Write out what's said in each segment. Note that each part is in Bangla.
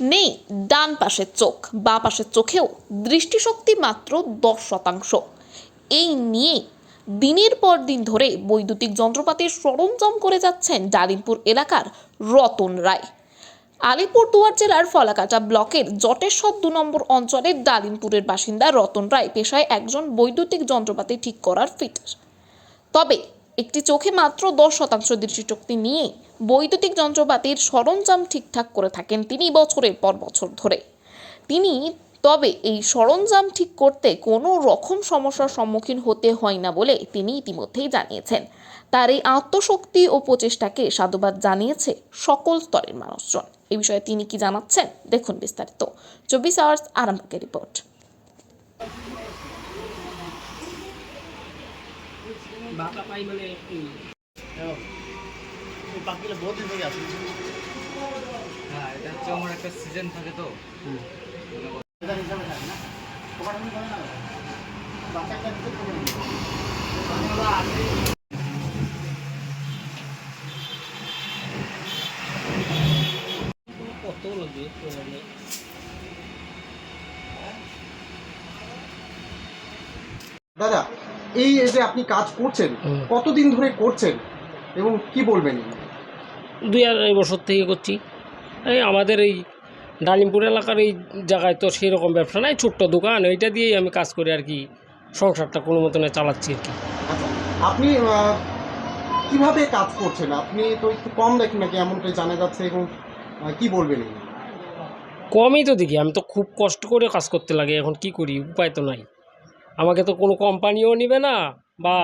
নেই, ডান পাশের চোখ, বা পাশের চোখেও দৃষ্টিশক্তি মাত্র দশ শতাংশ। এই নিয়ে দিনের পর দিন ধরে বৈদ্যুতিক যন্ত্রপাতির সরঞ্জাম করে যাচ্ছেন ডালিমপুর এলাকার রতন রায়। আলিপুরদুয়ার জেলার ফলাকাটা ব্লকের জটেশ্বর দু নম্বর অঞ্চলের ডালিমপুরের বাসিন্দা রতন রায় পেশায় একজন বৈদ্যুতিক যন্ত্রপাতি ঠিক করার ফিটার। তবে একটি চোখে মাত্র দশ শতাংশ দৃষ্টিশক্তি নিয়ে বৈদ্যুতিক যন্ত্রপাতির সরঞ্জাম ঠিকঠাক করে থাকেন তিনি বছরের পর বছর ধরে। তিনি তবে এই সরঞ্জাম ঠিক করতে কোনো রকম সমস্যার সম্মুখীন হতে হয় না বলে তিনি ইতিমধ্যেই জানিয়েছেন। তার এই আত্মশক্তি ও প্রচেষ্টাকে সাধুবাদ জানিয়েছে সকল স্তরের মানুষজন। এই বিষয়ে তিনি কি জানাচ্ছেন, দেখুন বিস্তারিত। চব্বিশ আওয়ার্স আরামবাগের রিপোর্ট। বাঁকা পাই মানে এই। বাকিগুলো বহুত দিন থেকে আছে হ্যাঁ এটা হচ্ছে আমার একটা সিজন থাকে তো। এটা হিসাবে থাকে না। ওখানে না। বাচ্চা দিতে পারব কত লাগবে মানে? দাদা এই যে আপনি কাজ করছেন। কতদিন ধরে করছেন এবং কি বলবেন? দুই আড়াই বছর থেকে করছি। এই আমাদের এই ডালিমপুর এলাকার এই জায়গায় তো সেই রকম ব্যবসা নাই ছোট্ট দোকান ওইটা দিয়েই আমি কাজ করে আর কি সংসারটা কোনো মতনে চালাচ্ছি আর কি। আচ্ছা আপনি কীভাবে কাজ করছেন? আপনি তো একটু কম দেখেন নাকি এমনটাই জানা যাচ্ছে এবং কি বলবেন? কমই তো দেখি আমি তো খুব কষ্ট করে কাজ করতে লাগে এখন কি করি উপায় তো নাই। আমাকে তো কোনো কোম্পানিও নেবে না বা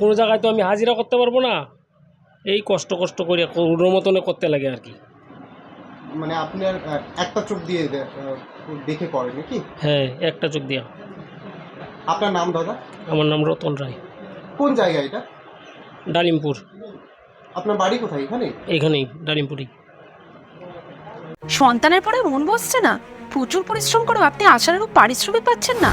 কোনো জায়গায় তো আমি হাজিরা করতে পারব না। এই কষ্ট কষ্ট করে কোনো মতনে করতে লাগে আর কি। মানে আপনার একটা চোখ দিয়ে দেখে করেন নাকি? হ্যাঁ একটা চোখ দিয়া। আপনার নাম দাদা? আমার নাম রতন রায়। কোন জায়গা এটা? ডালিমপুর। আপনার বাড়ি কোথায় এখানে? এইখানেই ডালিমপুরি সন্তানের পরে মন বসছে না? প্রচুর পরিশ্রম করেও আপনি আশানুরূপ পারিশ্রমিক পাচ্ছেন না?